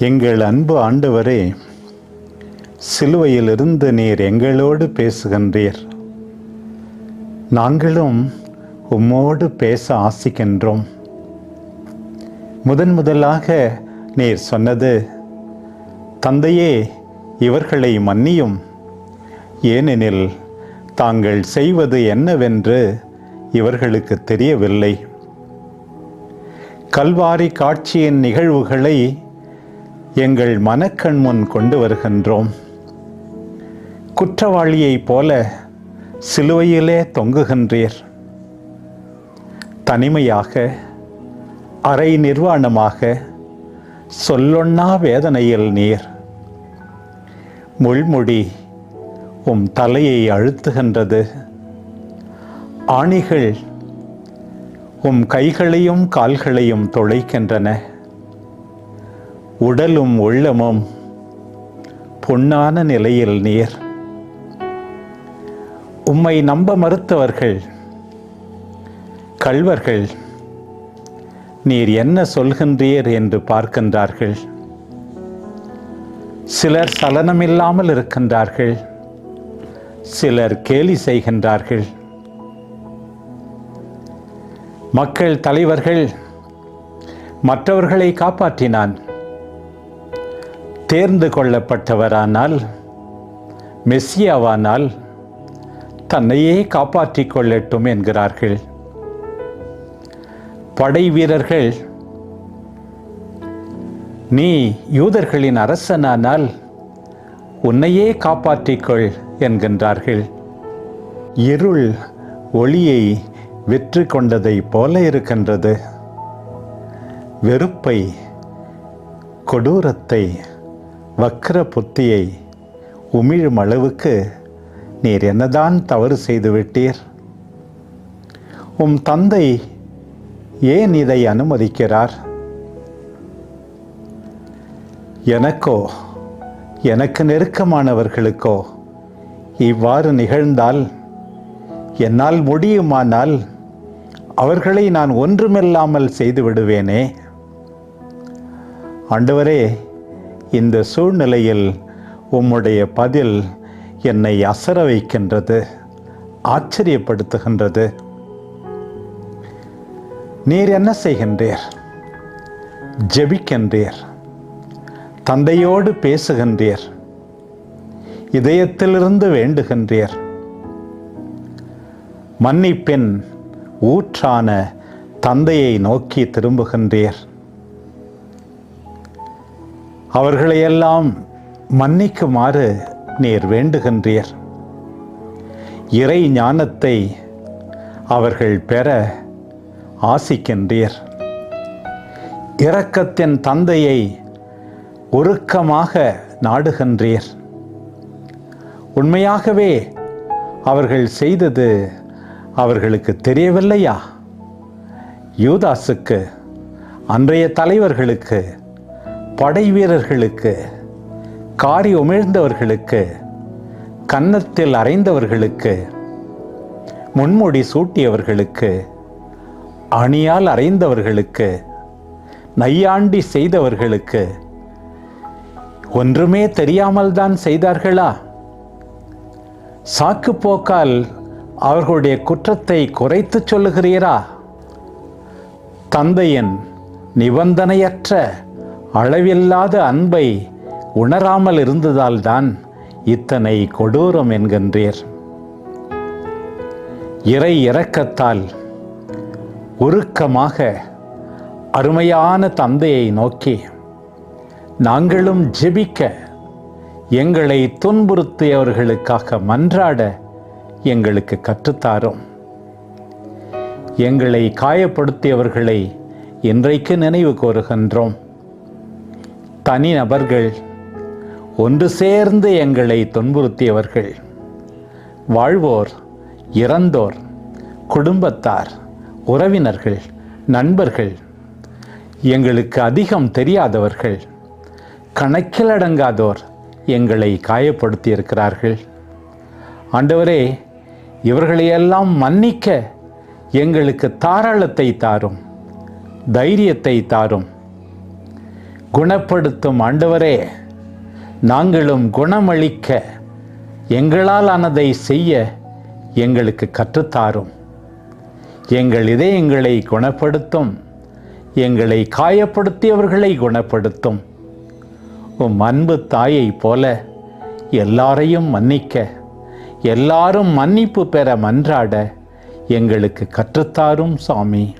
எங்கள் அன்பு ஆண்டவரே சிலுவையிலிருந்து நீர் எங்களோடு பேசுகின்றீர். நாங்களும் உம்மோடு பேச ஆசிக்கின்றோம். முதன் முதலாக நீர் சொன்னது தந்தையே இவர்களை மன்னியும். ஏனெனில் தாங்கள் செய்வது என்னவென்று இவர்களுக்கு தெரியவில்லை. கல்வாரி காட்சியின் நிகழ்வுகளை எங்கள் மனக்கண் முன் கொண்டு வருகின்றோம். குற்றவாளியைப் போல சிலுவையிலே தொங்குகின்றீர். தனிமையாக அரை நிர்வாணமாக சொல்லொண்ணா வேதனையில் நீர். முள்முடி உம் தலையை அழுத்துகின்றது. ஆணிகள் உம் கைகளையும் கால்களையும் துளைக்கின்றன உடலும் உள்ளமும் பொன்னான நிலையில் நீர். உம்மை நம்ப மறுத்தவர்கள் கள்வர்கள் நீர் என்ன சொல்கின்றீர் என்று பார்க்கின்றார்கள். சிலர் சலனமில்லாமல் இருக்கின்றார்கள். சிலர் கேலி செய்கின்றார்கள். மக்கள் தலைவர்கள் மற்றவர்களை காப்பாற்றினான். தேர்ந்து கொள்ளப்பட்டவரானால் மெஸ்ஸியாவானால் தன்னையே காப்பாற்றிக் கொள்ளட்டும் என்கிறார்கள். படை வீரர்கள் நீ யூதர்களின் அரசனானால் உன்னையே காப்பாற்றிக்கொள் என்கின்றார்கள். இருள் ஒளியை வெற்றி கொண்டதைப் போல இருக்கின்றது. வெறுப்பை கொடூரத்தை வக்கர புத்தியை உமிழும் அளவுக்கு நீர் என்னதான் தவறு செய்துவிட்டீர்? உம் தந்தை ஏன் இதை அனுமதிக்கிறார்? எனக்கோ எனக்கு நெருக்கமானவர்களுக்கோ இவ்வாறு நிகழ்ந்தால் என்னால் முடியுமானால் அவர்களை நான் ஒன்றுமில்லாமல் செய்து விடுவேனே ஆண்டவரே இந்த சூழ்நிலையில் உம்முடைய பதில் என்னை அசர வைக்கின்றது ஆச்சரியப்படுத்துகின்றது. நீர் என்ன செய்கின்றீர்? ஜெபிக்கின்றீர். தந்தையோடு பேசுகின்றீர். இதயத்திலிருந்து வேண்டுகின்றீர். மன்னிப்பின் ஊற்றான தந்தையை நோக்கி திரும்புகின்றீர். அவர்களையெல்லாம் மன்னிக்குமாறு நீர் வேண்டுகின்றீர். இறை ஞானத்தை அவர்கள் பெற ஆசிக்கின்றீர். இரக்கத்தின் தந்தையை உருக்கமாக நாடுகின்றீர். உண்மையாகவே அவர்கள் செய்தது அவர்களுக்கு தெரியவில்லையா? யூதாஸுக்கு அன்றைய தலைவர்களுக்கு படை வீரர்களுக்கு காரி உமிழ்ந்தவர்களுக்கு கன்னத்தில் அறைந்தவர்களுக்கு முன்முடி சூட்டியவர்களுக்கு அணியால் அறைந்தவர்களுக்கு நையாண்டி செய்தவர்களுக்கு ஒன்றுமே தெரியாமல் தான் செய்தார்களா? சாக்கு போக்கால் அவர்களுடைய குற்றத்தை குறைத்து சொல்லுகிறீரா? தந்தையின் நிபந்தனையற்ற அளவில்லாத அன்பை உணராமல் இருந்ததால்தான் இத்தனை கொடூரம் என்கின்றீர். இறை இரக்கத்தால் உருக்கமாக அருமையான தந்தையை நோக்கி நாங்களும் ஜெபிக்க எங்களை துன்புறுத்தியவர்களுக்காக மன்றாட எங்களுக்கு கற்றுத்தாரும். எங்களை காயப்படுத்தியவர்களை இன்றைக்கு நினைவு கூறுகின்றோம். தனி நபர்கள் ஒன்று சேர்ந்து எங்களை துன்புறுத்தியவர்கள். வாழ்வோர் இறந்தோர் குடும்பத்தார் உறவினர்கள் நண்பர்கள் எங்களுக்கு அதிகம் தெரியாதவர்கள் கணக்கிலடங்காதோர் எங்களை காயப்படுத்தியிருக்கிறார்கள். ஆண்டவரே இவர்களையெல்லாம் மன்னிக்க எங்களுக்கு தாராளத்தை தாரும் தைரியத்தை தாரும். குணப்படுத்தும் ஆண்டவரே நாங்களும் குணமளிக்க எங்களால் ஆனதை செய்ய எங்களுக்கு கற்றுத்தாரும். எங்கள் இதயங்களை குணப்படுத்தும் எங்களை காயப்படுத்தியவர்களை குணப்படுத்தும். உம் அன்பு தாயைப் போல எல்லாரையும் மன்னிக்க எல்லாரும் மன்னிப்பு பெற மன்றாட எங்களுக்கு கற்றுத்தாரும் சாமி.